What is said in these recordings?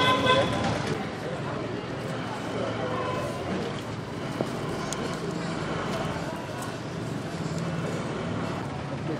Gracias.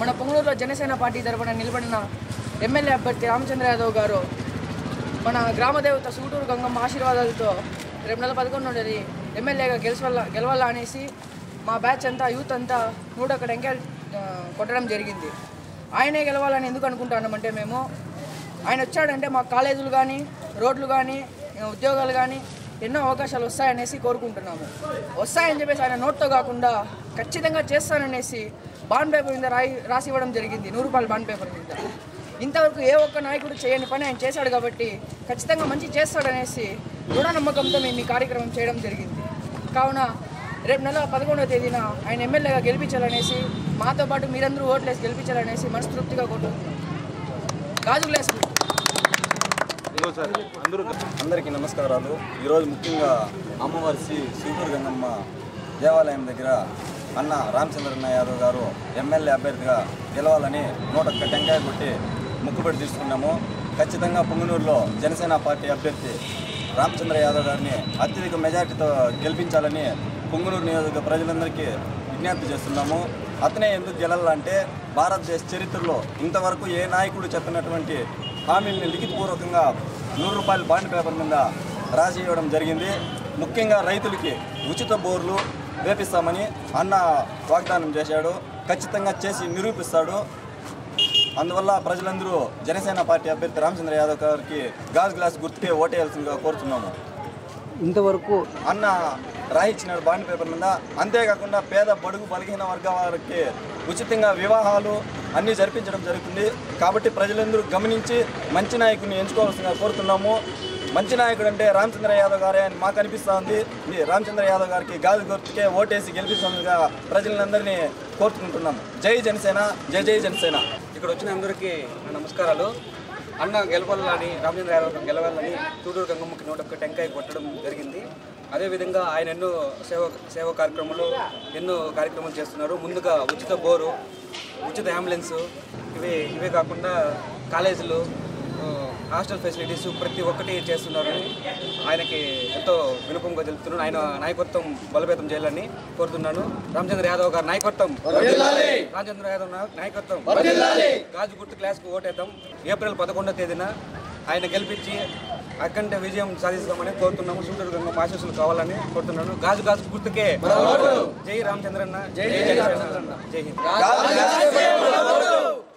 మన పొంగనూరులో Janasena party తరఫున నిలబడిన ఎమ్మెల్యే అభ్యర్థి రామచంద్ర యాదవ్ గారు మన గ్రామదేవత సూటూరు గంగమ్మ ఆశీర్వాదాలతో రేపు నెల పదకొండు తేదీ ఎమ్మెల్యేగా గెలిచవల్ల గెలవాలా అనేసి మా బ్యాచ్ అంతా యూత్ అంతా నూట ఒక టెంకాయలు కొట్టడం జరిగింది. ఆయనే గెలవాలని ఎందుకు అనుకుంటున్నామంటే మేము ఆయన వచ్చాడంటే మా కాలేజీలు కానీ రోడ్లు కానీ ఉద్యోగాలు కానీ ఎన్నో అవకాశాలు వస్తాయనేసి కోరుకుంటున్నాము. వస్తాయని చెప్పేసి ఆయన నోట్తో కాకుండా ఖచ్చితంగా చేస్తాననేసి బాండ్ పేపర్ మీద రాయి రాసి ఇవ్వడం జరిగింది. నూరు రూపాయల బాండ్ పేపర్ మీద. ఇంతవరకు ఏ ఒక్క నాయకుడు చేయని పని ఆయన చేశాడు కాబట్టి ఖచ్చితంగా మంచి చేస్తాడనేసి దృఢ నమ్మకంతో మేము ఈ కార్యక్రమం చేయడం జరిగింది. కావున రేపు నెల పదకొండవ తేదీన ఆయన ఎమ్మెల్యేగా గెలిపించాలనేసి మాతో పాటు మీరందరూ ఓట్లేసి గెలిపించాలనేసి మనస్ఫూర్తిగా కోరుకుంటున్నాం. గాజు అందరూ అందరికీ నమస్కారాలు. ఈరోజు ముఖ్యంగా అమ్మవారి శ్రీ శ్రీకూరు గంగమ్మ దేవాలయం దగ్గర అన్న రామచంద్రన్న యాదవ్ గారు ఎమ్మెల్యే అభ్యర్థిగా గెలవాలని నూట ఒక్క టెంకాయ కొట్టి ముక్కుబడి తీసుకున్నాము ఖచ్చితంగా పుంగనూరులో జనసేన పార్టీ అభ్యర్థి రామచంద్ర యాదవ్ గారిని అత్యధిక మెజార్టీతో గెలిపించాలని పుంగనూరు నియోజక ప్రజలందరికీ విజ్ఞప్తి చేస్తున్నాము. అతనే ఎందుకు గెలాలంటే భారతదేశ చరిత్రలో ఇంతవరకు ఏ నాయకుడు చెప్పినటువంటి హామీల్ని లిఖితపూర్వకంగా నూరు రూపాయల బాండ్ పేపర్ మీద రాసి ఇవ్వడం జరిగింది. ముఖ్యంగా రైతులకి ఉచిత బోర్లు వేపిస్తామని అన్న వాగ్దానం చేశాడు. ఖచ్చితంగా చేసి నిరూపిస్తాడు. అందువల్ల ప్రజలందరూ జనసేన పార్టీ అభ్యర్థి రామచంద్ర యాదవ్ గారికి గాజు గ్లాస్ గుర్తుకే ఓటేయాల్సిందిగా కోరుతున్నాము. ఇంతవరకు అన్న రాయిచ్చినాడు బాండ్ పేపర్ మీద. అంతేకాకుండా పేద బడుగు బలహీన వర్గాల వారికి ఉచితంగా వివాహాలు అన్నీ జరిపించడం జరుగుతుంది. కాబట్టి ప్రజలందరూ గమనించి మంచి నాయకుడిని ఎంచుకోవాల్సిందిగా కోరుతున్నాము. మంచి నాయకుడు అంటే రామచంద్ర యాదవ్ గారే అని మాకు అనిపిస్తూ ఉంది రామచంద్ర యాదవ్ గారికి గాజు గుర్తుకే ఓటేసి గెలిపిస్తుందిగా ప్రజలందరినీ కోరుకుంటున్నాం. జై జనసేన జై జై జనసేన. ఇక్కడ వచ్చిన అందరికీ నమస్కారాలు. అన్న గెలవాలని రామచంద్ర యాదవ్ గెలవాలని చూడూరు గంగమ్మకి నూట ఒక్క టెంకాయ కొట్టడం జరిగింది. అదేవిధంగా ఆయన ఎన్నో సేవ సేవ కార్యక్రమాలు ఎన్నో కార్యక్రమాలు చేస్తున్నారు. ముందుగా ఉచిత బోరు ఉచిత అంబులెన్సు ఇవే ఇవే కాకుండా కాలేజీలు హాస్టల్ ఫెసిలిటీస్ ప్రతి ఒక్కటి చేస్తున్నారు ఆయనకి ఎంతో వినుపంగా తెలుపుతున్నాను ఆయన నాయకత్వం బలోపేతం చేయాలని కోరుతున్నాను రామచంద్ర యాదవ్ గారి నాయకత్వం రామచంద్ర యాదవ్ నాయకత్వం గాజు గుర్తు క్లాస్కు ఓటేద్దాం ఏప్రిల్ పదకొండో తేదీన ఆయన గెలిపించి అఖండ విజయం సాధిస్తామని కోరుతున్నాము సూర్యుడు గంగ ఆశీస్సులు కావాలని కోరుతున్నాను గాజు గాజు గుర్తుకే జై రామచంద్రన్న జై జై జై హింద్